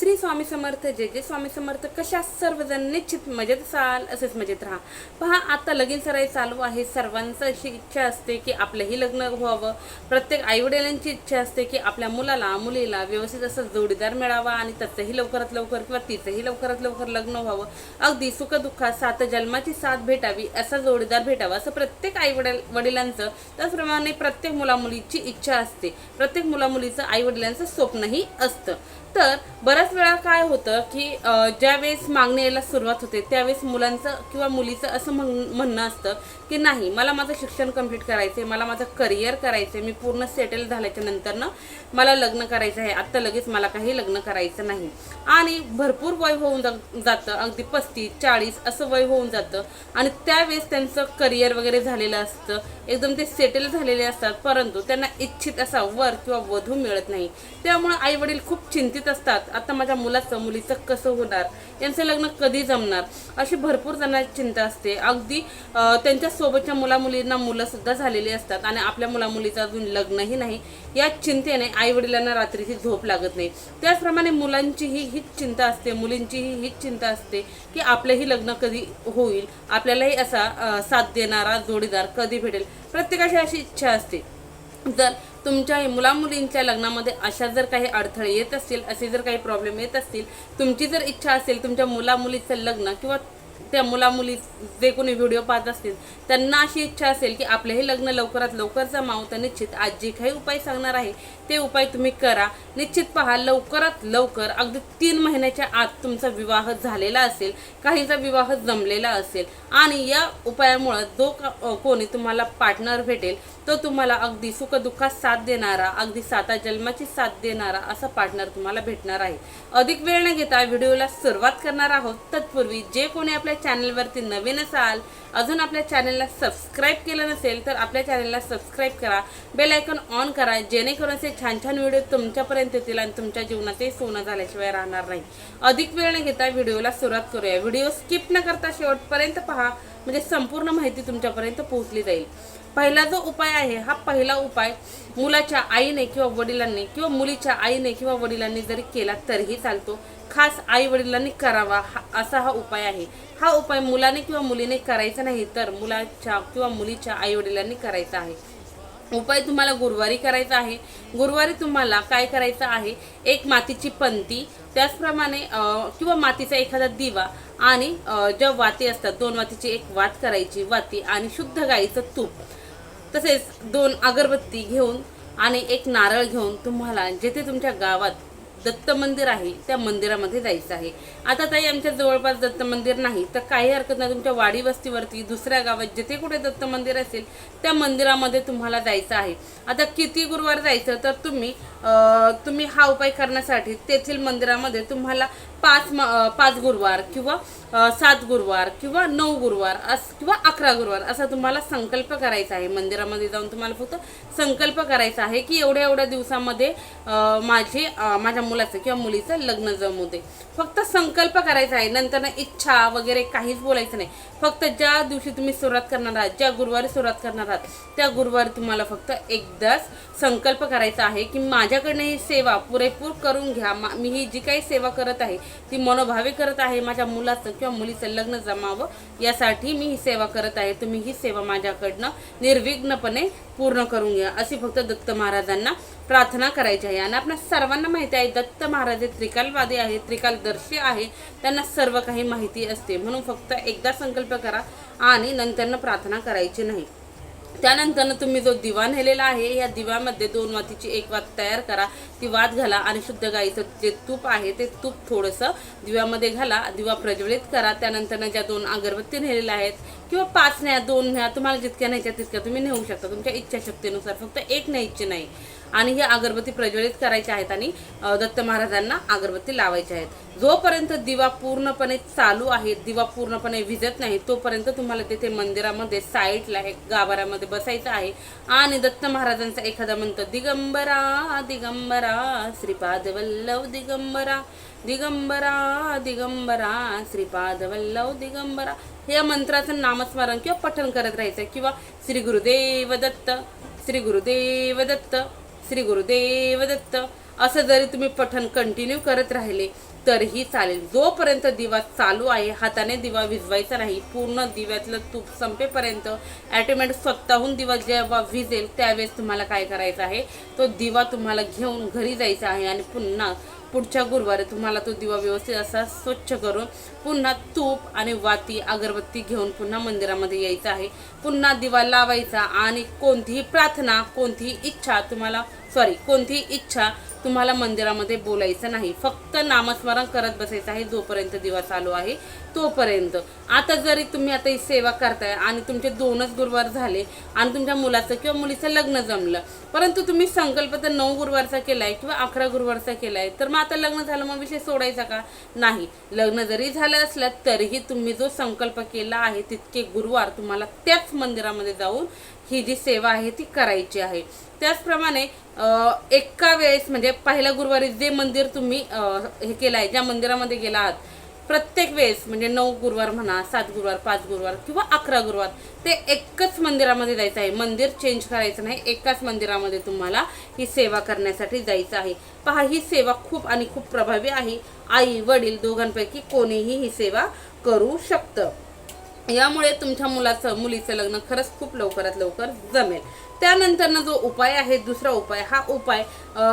श्री स्वामी समर्थ जे जे स्वामी समर्थ. कशा सर्वजण निश्चित मजेत असाल असेच मजेत राहा. पहा आता लगीन सराई चालू आहे. सर्वांचं अशी इच्छा असते की आपलंही लग्न व्हावं. प्रत्येक आईवडिलांची इच्छा असते की आपल्या मुलाला मुलीला व्यवस्थित असं जोडीदार मिळावा आणि त्याचंही लवकरात लवकर किंवा तिचंही लवकरात लवकर लग्न व्हावं. अगदी सुखदुःखात सात जन्माची साथ भेटावी असा जोडीदार भेटावा असं प्रत्येक आई वडील वडिलांचं. त्याचप्रमाणे प्रत्येक मुलामुलीची इच्छा असते. प्रत्येक मुलामुलीचं आई वडिलांचं स्वप्नही असतं. तर बऱ्याच वेळा काय होतं की ज्यावेळेस मागणी यायला सुरुवात होते त्यावेळेस मुलांचं किंवा मुलीचं असं म्हण म्हणणं असतं की नाही मला माझं शिक्षण कंप्लीट करायचं आहे मला माझं करिअर करायचं आहे मी पूर्ण सेटल झाल्याच्या नंतरनं मला लग्न करायचं आहे. आत्ता लगेच मला काही लग्न करायचं नाही. आणि भरपूर वय होऊन जा- जातं अगदी पस्तीस चाळीस असं वय होऊन जातं. आणि त्यावेळेस त्यांचं करिअर वगैरे झालेलं असतं एकदम ते सेटल झालेले असतात परंतु त्यांना इच्छित असा वर किंवा वधू मिळत नाही. त्यामुळे आई वडील खूप चिंतित असतात. आता माझ्या मुलाचं मुलीचं कसं होणार? यांचं लग्न कधी जमणार? अशी भरपूर जणांची चिंता असते. अगदी त्यांच्या सोबतच्या मुलामुलींना मुलं सुद्धा झालेली असतात आणि आपल्या मुलामुलीचं अजून लग्नही नाही. या चिंतेने आईवडिलांना रात्रीची झोप लागत नाही. त्याचप्रमाणे मुलांचीही हीच चिंता असते मुलींचीही हीच चिंता असते की आपलंही लग्न कधी होईल? आपल्यालाही असा साथ देणारा जोडीदार कधी भेटेल? प्रत्येकाची अशी इच्छा असते. जर तुमच्या मुलामुलींच्या लग्नामध्ये अशा जर काही अडथळे येत असतील असे जर काही प्रॉब्लेम येत असतील तुमची जर इच्छा असेल तुमच्या मुलामुलीचं लग्न किंवा त्या मुलामुली जे कोणी व्हिडिओ पाहत असतील त्यांना अशी इच्छा असेल की आपलंही लग्न लवकरात लवकर जमावं तर निश्चित आज जे काही उपाय सांगणार आहे. ते उपाय तुम्ही करा. निश्चित पहा लवकरात लवकर अगदी तीन महिन्याच्या आत तुमचा विवाह झालेला असेल काहींचा विवाह जमलेला असेल आणि या उपायामुळं जो का- कोणी तुम्हाला पार्टनर भेटेल तो तुम्हाला अगदी सुखदुःखात साथ देणारा अगदी साता जन्माची साथ देणारा असा पार्टनर तुम्हाला भेटणार आहे. अधिक वेळ न घेता व्हिडिओला सुरुवात करणार आहोत. तत्पूर्वी जे कोणी आपल्या चॅनलवरती नवीन असाल अजून आपल्या चॅनलला सबस्क्राईब केलं नसेल तर आपल्या चॅनलला सबस्क्राईब करा. बेल आयकॉन ऑन करा जेणेकरून असे छान छान व्हिडिओ तुमच्यापर्यंत येतील आणि तुमच्या जीवनात ते सोनं झाल्याशिवाय राहणार नाही. अधिक वेळ न घेता व्हिडिओला सुरुवात करूया. व्हिडिओ स्किप न करता शेवटपर्यंत पहा. म्हणजे संपूर्ण माहिती तुमच्यापर्यंत पोहोचली जाईल. पहिला जो उपाय आहे हा पहिला उपाय मुलाच्या आईने किंवा वडिलांनी किंवा मुलीच्या आईने किंवा वडिलांनी जरी केला तरीही चालतो. खास आई वडिलांनी करावा हा असा हा उपाय आहे. हा उपाय मुलाने किंवा मुलीने करायचा नाही तर मुलाच्या किंवा मुलीच्या आई वडिलांनी करायचा आहे. उपाय तुम्हाला गुरुवारी करायचा आहे. गुरुवारी तुम्हाला काय करायचं आहे? एक मातीची पंती त्याचप्रमाणे किंवा मातीचा एखादा दिवा आणि ज्या वाती असतात दोन वातीची एक वात करायची वाती आणि शुद्ध गाईचं तूप. तसेच दोन अगरबत्ती घेऊन आणि एक नारळ घेऊन तुम्हाला जेथे तुमच्या गावात दत्त मंदिर आहे त्या मंदिरामध्ये जायचं आहे. आता ताई आमच्या जवळपास दत्त मंदिर नाही तर काही हरकत नाही. तुमच्या वाडी वस्तीवरती दुसऱ्या गावात जिथे कुठे दत्त मंदिर असेल त्या मंदिरामध्ये तुम्हाला जायचं आहे. आता किती गुरुवार जायचं तर तुम्ही तुम्ही हा उपाय करण्यासाठी तेथील मंदिरामध्ये तुम्हाला पाच म- पाच गुरुवार किंवा सात गुरुवार किंवा नऊ गुरुवार अस किंवा अकरा गुरुवार असा तुम्हाला संकल्प करायचा आहे. मंदिरामध्ये जाऊन तुम्हाला फक्त संकल्प करायचा आहे की एवढ्या एवढ्या दिवसामध्ये माझे माझ्या मुलाचं किंवा मुलीचं लग्न जमू दे. फक्त संकल्प करायचा आहे. नंतर इच्छा वगैरे काहीच बोलायचं नाही. फक्त ज्या दिवशी तुम्ही सुरुवात करणार आहात ज्या गुरुवारी सुरुवात करणार आहात त्या गुरुवारी तुम्हाला फक्त एकदाच संकल्प करायचा आहे की माझ्याकडनं ही सेवा पुरेपूर करून घ्या. मा- मी ही जी काही सेवा करत आहे ती मनोभावे करत आहे माझ्या मुलाचं किंवा मुलीचं लग्न जमावं यासाठी मी ही सेवा करत आहे. तुम्ही ही सेवा माझ्याकडनं निर्विघ्नपणे पूर्ण करून घ्या. अशी फक्त दत्त महाराजांना प्रार्थना करायची आहे. आणि आपल्या सर्वांना माहिती आहे दत्त महाराज हे त्रिकालवादी आहे त्रिकालदर्शी आहे. त्यांना सर्व काही माहिती असते. म्हणून फक्त एकदा संकल्प करा आणि नंतरनं प्रार्थना करायची नाही. त्यानंतर तुम्ही जो दिवा नेलेला आहे या दिव्यामध्ये दोन वातीची एक वात तयार करा. ती वात घाला आणि शुद्ध गाईचं जे तूप आहे ते तूप थोडंसं दिव्यामध्ये घाला दिवा प्रज्वलित करा. त्यानंतर ज्या दोन अगरबत्ती नेलेल्या आहेत किंवा पाच न्या दोन न्या तुम्हाला जितक्या न्यायच्या तितक्या तुम्ही नेऊ शकता. तुमच्या इच्छाशक्तीनुसार फक्त एक न्यायची नाही. आणि ही अगरबत्ती प्रज्वलित करायच्या आहेत आणि दत्त महाराजांना अगरबत्ती लावायच्या आहेत. जोपर्यंत दिवा पूर्णपणे चालू आहे दिवा पूर्णपणे विजत नाही तोपर्यंत तुम्हाला तिथे मंदिरामध्ये साईडला एक गाभाऱ्यामध्ये बसायचं आहे. आणि दत्त महाराजांचा एखादा म्हणतो दिगंबरा दिगंबरा श्रीपाद वल्लभ दिगंबरा दिगंबरा दिगंबरा श्रीपाद वल्लभ दिगंबरा. या मंत्राचं नामस्मरण किंवा पठण करत राहायचं किंवा श्री गुरुदेव दत्त श्री गुरुदेव दत्त श्री गुरुदेव दत्त. असं जरी तुम्ही पठण कंटिन्यू करत राहिले तरीही चालेल. जोपर्यंत दिवा चालू आहे हाताने दिवा विजवायचा नाही पूर्ण दिव्यातलं तूप संपेपर्यंत ॲटोमॅटिक स्वतःहून दिवा जेव्हा विजेल त्यावेळेस तुम्हाला काय करायचं आहे? तो दिवा तुम्हाला घेऊन घरी जायचा आहे आणि पुन्हा पुढच्या गुरुवारी तुम्हाला तो दिवा व्यवस्थित असा स्वच्छ करून पुन्हा तूप आणि वाती अगरबत्ती घेऊन पुन्हा मंदिरामध्ये यायचं आहे. पुन्हा दिवा लावायचा आणि कोणतीही प्रार्थना कोणतीही इच्छा तुम्हाला सॉरी कोणतीही इच्छा तुम्हाला मंदिरामध्ये बोलायचं नाही. फक्त नामस्मरण करत बसायचं आहे जोपर्यंत दिवा चालू आहे. तोपर्यंत. आता जरी तुम्ही आता ही सेवा करताय आणि तुमचे दोनच गुरुवार झाले आणि तुमच्या मुलाचं किंवा मुलीचं लग्न जमलं परंतु तुम्ही संकल्प तर नऊ गुरुवारचा केलाय किंवा अकरा गुरुवारचा केलाय तर मग आता लग्न झालं मग विषय सोडायचा का? नाही. लग्न जरी झालं असलं तरीही तुम्ही जो संकल्प केला आहे तितके गुरुवार तुम्हाला त्याच मंदिरामध्ये जाऊन ही जी सेवा आहे ती करायची आहे. त्याचप्रमाणे एका वेळेस म्हणजे पहिल्या गुरुवारी जे मंदिर तुम्ही हे केलं आहे ज्या मंदिरामध्ये गेला आहात प्रत्येक वेळेस म्हणजे नऊ गुरुवार म्हणा सात गुरुवार पाच गुरुवार किंवा अकरा गुरुवार ते एकच मंदिरामध्ये जायचं आहे. मंदिर चेंज करायचं नाही. एकाच मंदिरामध्ये तुम्हाला ही सेवा करण्यासाठी जायचं आहे. पहा ही सेवा खूप आणि खूप प्रभावी आहे. आई वडील दोघांपैकी कोणीही ही सेवा करू शकतं. यामुळे तुमच्या मुलाचं मुलीचं लग्न खरंच खूप लवकरात लवकर जमेल. त्यानंतरनं जो उपाय आहे दुसरा उपाय हा उपाय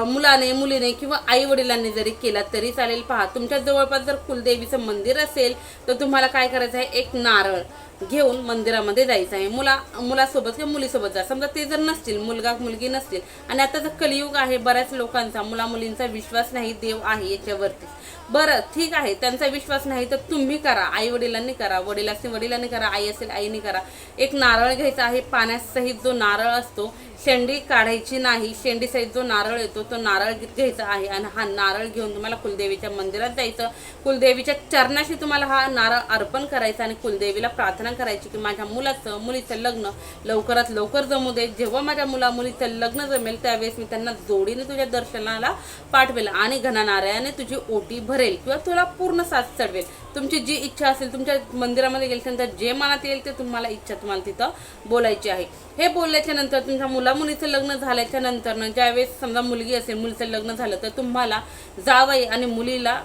मुलाने मुलीने किंवा आई वडिलांनी जरी केला तरी चालेल. पहा तुमच्या जवळपास जर कुलदेवीचं मंदिर असेल तर तुम्हाला काय करायचं आहे? एक नारळ. घेऊन मंदिरामध्ये जायचं आहे. मुला मुलासोबत किंवा मुलीसोबत जा. समजा ते जर नसतील मुलगा मुलगी नसतील आणि आता जर कलियुग आहे बऱ्याच लोकांचा मुला मुलींचा विश्वास नाही देव आहे याच्यावरती. बरं ठीक आहे त्यांचा विश्वास नाही तर तुम्ही करा आई वडिलांनी करा वडील असतील वडिलांनी करा आई असेल आईने करा. एक नारळ घ्यायचा आहे पाण्यासहित जो नारळ असतो शेंडी काढायची नाही शेंडी सहित जो नारळ येतो तो नारळ घ्यायचा आहे आणि हा नारळ घेऊन तुम्हाला कुलदेवीच्या मंदिरात जायचं. कुलदेवीच्या चरणाशी तुम्हाला हा नारळ अर्पण करायचा आणि कुलदेवीला प्रार्थना करायची की माझ्या मुलाचं मुलीचं लग्न लवकरात लवकर जमू दे. जेव्हा माझ्या मुला मुलीचं लग्न जमेल त्यावेळेस मी त्यांना जोडीने तुझ्या दर्शनाला पाठवेल आणि घना तुझी ओटी भरेल किंवा तुला पूर्ण साथ चढवेल. तुमची जी इच्छा असेल तुमच्या मंदिरामध्ये गेल्यानंतर जे मनात येईल ते तुम्हाला इच्छा तुम्हाला तिथं बोलायची आहे. हे बोलल्याच्या नंतर तुमच्या मुला मुलीचं लग्न झाल्याच्यानंतर ज्यावेळेस समजा मुलगी असेल मुलीचं लग्न झालं तर तुम्हाला जावई आणि मुलीला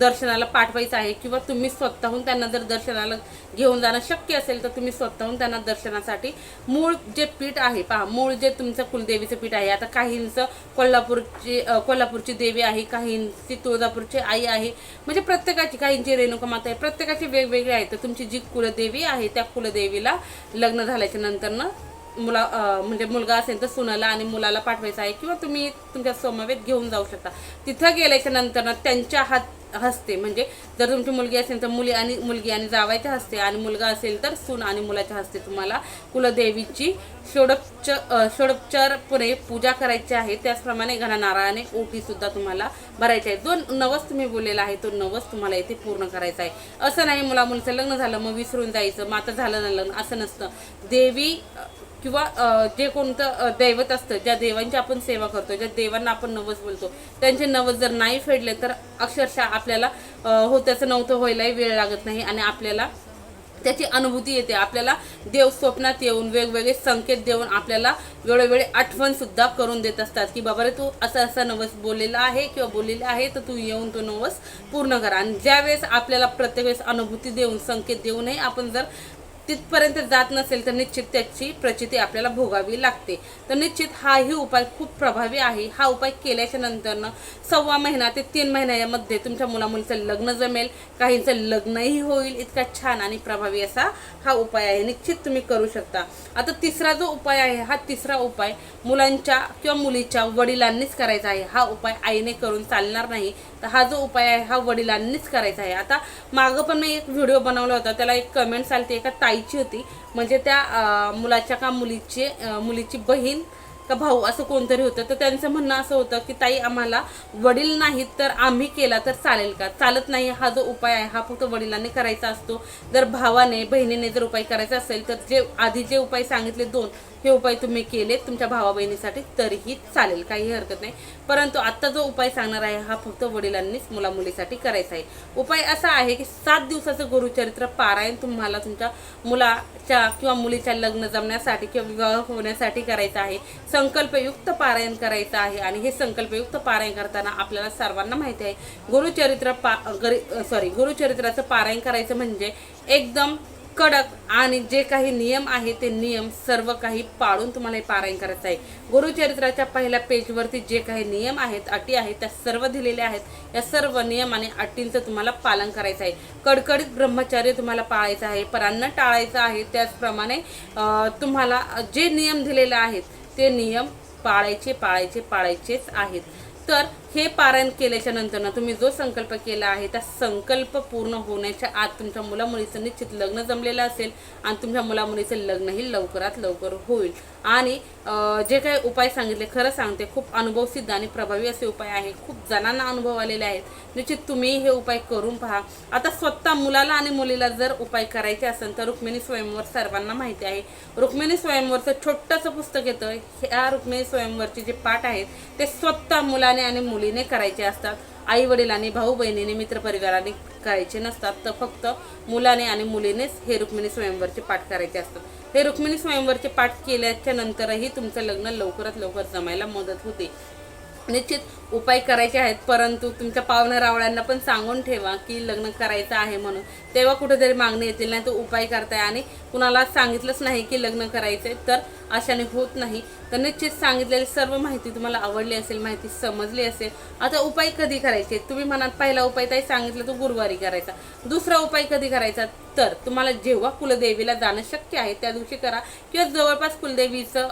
दर्शनाला पाठवायचं आहे किंवा तुम्ही स्वतःहून त्यांना जर दर्शनाला घेऊन जाणं शक्य असेल तर तुम्ही स्वतःहून त्यांना दर्शनासाठी मूळ जे पीठ आहे पहा मूळ जे तुमचं कुलदेवीचं पीठ आहे. आता काहींचं कोल्हापूरची कोल्हापूरची देवी आहे काहींची तुळजापूरची आई आहे. म्हणजे प्रत्येकाची काहींची रेणुका माता आहे प्रत्येकाची वेगवेगळी आहे. तर तुमची जी कुलदेवी आहे त्या कुलदेवीला लग्न झाल्याच्या नंतरनं मुला म्हणजे मुलगा असेल तर सुनाला आणि मुलाला पाठवायचं आहे किंवा तुम्ही तुमच्या समवेत घेऊन जाऊ शकता. तिथं गेल्याच्यानंतर त्यांच्या हात हस्ते म्हणजे जर तुमची मुलगी असेल तर मुली आणि मुलगी आणि जावायच्या हस्ते आणि मुलगा असेल तर सून आणि मुलाच्या हस्ते तुम्हाला कुलदेवीची षोडोपच षोडोपचारपणे पूजा करायची आहे. त्याचप्रमाणे घना ओटीसुद्धा तुम्हाला भरायची आहे. जो नवस तुम्ही बोललेला आहे तो नवस तुम्हाला इथे पूर्ण करायचा आहे. असं नाही मुला मुलीचं लग्न झालं मग विसरून जायचं मग आता झालं ना लग्न असं नसतं. देवी किंवा जे कोणतं दैवत असतं ज्या देवांची आपण सेवा करतो ज्या देवांना आपण नवस बोलतो त्यांचे नवस जर नाही फेडले तर अक्षरशः आपल्याला हो त्याचं नव्हतं व्हायलाही वेळ लागत नाही आणि आपल्याला त्याची अनुभूती येते. आपल्याला देव स्वप्नात येऊन वेगवेगळे संकेत देऊन आपल्याला वेळोवेळी आठवण सुद्धा करून देत असतात की बाबा रे तू असा असा नवस बोललेला आहे किंवा बोललेला आहे तर तू येऊन तो नवस पूर्ण करा. आणि ज्यावेळेस आपल्याला प्रत्येक वेळेस अनुभूती देऊन संकेत देऊनही आपण जर तिथपर्यंत जात नसेल तर निश्चित त्याची प्रचिती आपल्याला भोगावी लागते. तर निश्चित हाही उपाय खूप प्रभावी आहे. हा उपाय केल्याच्या नंतरनं सव्वा महिना ते तीन महिन्यामध्ये तुमच्या मुलामुलीचं लग्न जमेल. काहींचं लग्नही होईल. इतका छान आणि प्रभावी असा हा उपाय आहे. निश्चित तुम्ही करू शकता. आता तिसरा जो उपाय आहे हा तिसरा उपाय मुलांच्या किंवा मुलीच्या वडिलांनीच करायचा आहे. हा उपाय आईने करून चालणार नाही. तर हा जो उपाय आहे हा वडिलांनीच करायचा आहे. आता मागं पण मी एक व्हिडिओ बनवला होता. त्याला एक कमेंट्स आली एका ताई आईची होती. म्हणजे त्या मुलाच्या का मुलीची मुलीची बहीण का भाऊ असं कोणतरी होतं. तर त्यांचं म्हणणं असं होतं की ताई आम्हाला वडील नाहीत तर आम्ही केला तर चालेल का? चालत नाही हा जो उपाय आहे हा फक्त वडिलांनी करायचा असतो. जर भावाने बहिणीने जर उपाय करायचा असेल तर जे आधी जे उपाय सांगितले दोन हे उपाय तुम्ही केले तुमच्या भावा बहिणीसाठी तरीही चालेल काही हरकत नाही. परंतु आत्ता जो उपाय सांगणार आहे हा फक्त वडिलांनीच मुला मुलीसाठी करायचा आहे. उपाय असा आहे की सात दिवसाचं गुरुचरित्र पारायण तुम्हाला तुमच्या मुलाच्या किंवा मुलीच्या लग्न जमण्यासाठी किंवा विवाह होण्यासाठी करायचा आहे. संकल्पयुक्त पारायण करायचं आहे. आणि हे संकल्पयुक्त पारायण करताना आपल्याला सर्वांना माहिती आहे गुरुचरित्र पा सॉरी गुरुचरित्राचं पारायण करायचं म्हणजे एकदम कडक आणि जे काही नियम आहे ते नियम सर्व काही पाळून तुम्हाला हे पारायण करायचं आहे. गुरुचरित्राच्या पहिल्या पेजवरती जे काही नियम आहेत अटी आहेत त्या सर्व दिलेल्या आहेत. या सर्व नियम आणि अटींचं तुम्हाला पालन करायचं आहे. कडकडीत ब्रह्मचार्य तुम्हाला पाळायचं आहे परांना टाळायचं आहे. त्याचप्रमाणे तुम्हाला जे नियम दिलेले आहेत ते नियम पाळायचे पाळायचे पाळायचेच आहेत. तर हे पारायण केल्याच्यानंतर ना तुम्ही जो संकल्प केला आहे त्या संकल्प पूर्ण होण्याच्या आत तुमच्या मुलामुलीचं निश्चित लग्न जमलेलं असेल आणि तुमच्या मुलामुलीचं लग्नही लवकरात लवकर होईल. आणि जे काही उपाय सांगितले खरं सांगते खूप अनुभवसिद्ध आणि प्रभावी असे उपाय आहे. खूप जणांना अनुभव आलेले आहेत. निश्चित तुम्ही हे उपाय करून पहा. आता स्वतः मुलाला आणि मुलीला जर उपाय करायचे असेल तर रुक्मिणी स्वयंवर सर्वांना माहिती आहे. रुक्मिणी स्वयंवरचं छोटंसं पुस्तक येतं. ह्या रुक्मिणी स्वयंवरचे जे पाठ आहेत ते स्वतः मुलाने आणि मुलीने करायचे असतात. आई वडिलांनी भाऊ बहिणीने मित्रपरिवाराने करायचे नसतात. तर फक्त मुलाने आणि मुलीनेच हे रुक्मिणी स्वयंवरचे पाठ करायचे असतात. हे रुक्मिणी स्वयंवरचे पाठ केल्याच्या नंतरही तुमचं लग्न लवकरात लवकर जमायला मदत होते. निश्चित उपाय करायचे आहेत परंतु तुमच्या पाहुण्या रावळ्यांना पण सांगून ठेवा की लग्न करायचं आहे म्हणून. तेव्हा कुठेतरी मागणी येतील नाही तर उपाय करताय आणि कुणाला सांगितलंच नाही की लग्न करायचंय तर अशाने होत नाही. तर निश्चित सांगितलेली सर्व माहिती तुम्हाला आवडली असेल माहिती समजली असेल आता उपाय कधी करायचे? तुम्ही म्हणाल पहिला उपाय ताई सांगितलं तो गुरुवारी करायचा. दुसरा उपाय कधी करायचा? तर तुम्हाला जेव्हा कुलदेवीला जाणं शक्य आहे त्या दिवशी करा किंवा जवळपास कुलदेवीचं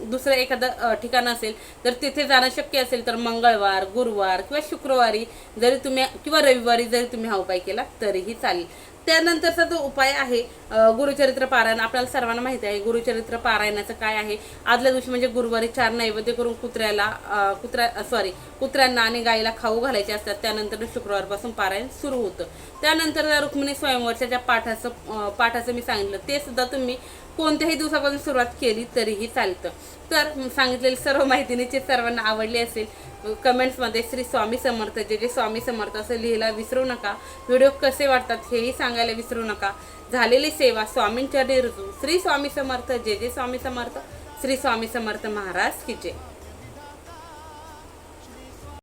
दुसरं एखादं ठिकाण असेल तर तिथे जाणं शक्य असेल तर मंगळवार गुरुवार किंवा शुक्रवारी जरी तुम्ही किंवा रविवारी जरी तुम्ही हा उपाय केला तरीही चालेल. त्यानंतरचा जो उपाय आहे गुरुचरित्र पारायण आपल्याला सर्वांना माहिती आहे गुरुचरित्र पारायणाचं काय आहे? आदल्या दिवशी म्हणजे गुरुवारी चार नैवेद्य करून कुत्र्याला कुत्र्या सॉरी कुत्र्यांना आणि गाईला खाऊ घालायचे असतात. त्यानंतर शुक्रवारपासून पारायण सुरू होतं. त्यानंतर रुक्मिणी स्वयंवरच्या ज्या पाठाचं पाठाचं मी सांगितलं ते सुद्धा तुम्ही कोणत्याही दिवसापासून सुरुवात केली तरीही चालतं. तर सांगितलेली सर्व माहिती निश्चित सर्वांना आवडली असेल कमेंट्समध्ये श्री स्वामी समर्थ जे जे स्वामी समर्थ असं लिहायला विसरू नका. व्हिडिओ कसे वाटतात हेही सांगायला विसरू नका. झालेली सेवा स्वामींच्या रुजू श्री स्वामी समर्थ जे जे स्वामी समर्थ श्री स्वामी समर्थ महाराज की जय.